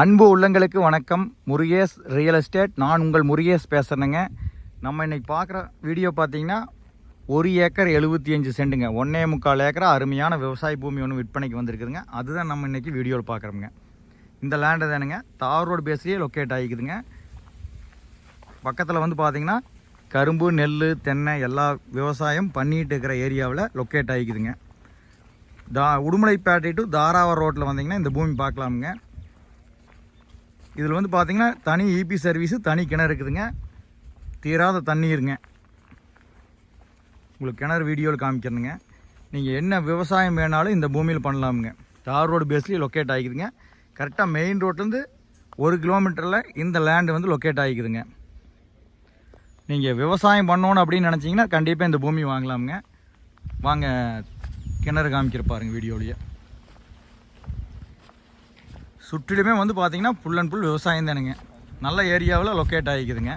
அன்பு உள்ளங்களுக்கு வணக்கம். முருகேஷ் ரியல் எஸ்டேட் நான் உங்கள் முருகேஷ் பேசுகிறேங்க நம்ம இன்றைக்கி பார்க்குற வீடியோ பார்த்தீங்கன்னா ஒரு ஏக்கர் எழுபத்தி அஞ்சு சென்ட்டுங்க ஒன்றே முக்கால் ஏக்கரா அருமையான விவசாய பூமி ஒன்று விற்பனைக்கு வந்திருக்குதுங்க. அதுதான் நம்ம இன்னைக்கு வீடியோவில் பார்க்குறோங்க இந்த லேண்டு தானுங்க. தார் ரோடு பேஸ்லேயே லொக்கேட் ஆகிக்குதுங்க. பக்கத்தில் வந்து பார்த்தீங்கன்னா கரும்பு நெல் தென்னை எல்லா விவசாயம் பண்ணிட்டு இருக்கிற ஏரியாவில் லொக்கேட் ஆகிக்குதுங்க. தா உடுமலைப்பேட்டை டு தாராவரம் ரோட்டில் வந்தீங்கன்னா இந்த பூமி பார்க்கலாமுங்க. இதில் வந்து பார்த்தீங்கன்னா தனி இபி சர்வீஸு தனி கிணறு இருக்குதுங்க. தீராத தண்ணி இருங்க. உங்களுக்கு கிணறு வீடியோவில் காமிக்கிறேனுங்க. நீங்கள் என்ன விவசாயம் வேணாலும் இந்த பூமியில் பண்ணலாமுங்க. தார் ரோடு பேஸ்லேயே லொக்கேட் ஆகிக்குதுங்க. கரெக்டாக மெயின் ரோட்லேருந்து ஒரு கிலோமீட்டரில் இந்த லேண்டு வந்து லொக்கேட் ஆகிக்குதுங்க. நீங்கள் விவசாயம் பண்ணணும் அப்படின்னு நினச்சிங்கன்னா கண்டிப்பாக இந்த பூமி வாங்கலாமுங்க. வாங்க கிணறு காமிக்கிற பாருங்கள் வீடியோலேயே சுற்றிலுமே வந்து பார்த்தீங்கன்னா ஃபுல் அண்ட் ஃபுல் விவசாயம் தானுங்க. நல்ல ஏரியாவில் லொக்கேட் ஆகிக்குதுங்க.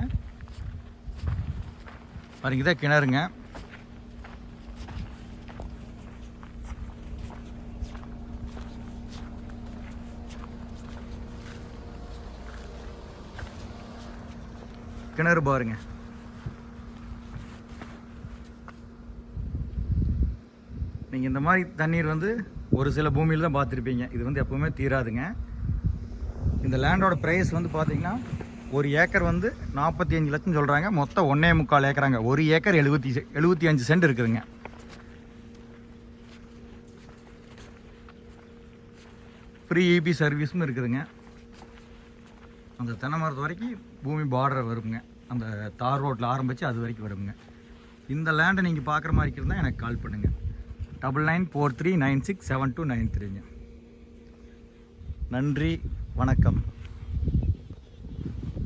பாருங்க இதான் கிணறுங்க. கிணறு பாருங்க. நீங்கள் இந்த மாதிரி தண்ணீர் வந்து ஒரு சில பூமியில் தான் பார்த்துருப்பீங்க. இது வந்து எப்போவுமே தீராதுங்க. இந்த லேண்டோட ப்ரைஸ் வந்து பார்த்தீங்கன்னா ஒரு ஏக்கர் வந்து நாற்பத்தி அஞ்சு லட்சம் சொல்கிறாங்க மொத்தம் ஒன்றே முக்கால் ஏக்கராங்க. ஒரு ஏக்கர் எழுபத்தி எழுபத்தி அஞ்சு சென்ட் இருக்குதுங்க. ஃப்ரீ இபி சர்வீஸும் இருக்குதுங்க. அந்த தென்னை மரத்து வரைக்கும் பூமி பார்டர் வருங்க. அந்த தார் ரோட்டில் ஆரம்பித்து அது வரைக்கும் வருங்க. இந்த லேண்டை நீங்கள் பார்க்குற மாதிரி இருந்தால் எனக்கு கால் பண்ணுங்கள் double nine four three nine six seven two nine த்ரீங்க நன்றி. வணக்கம்.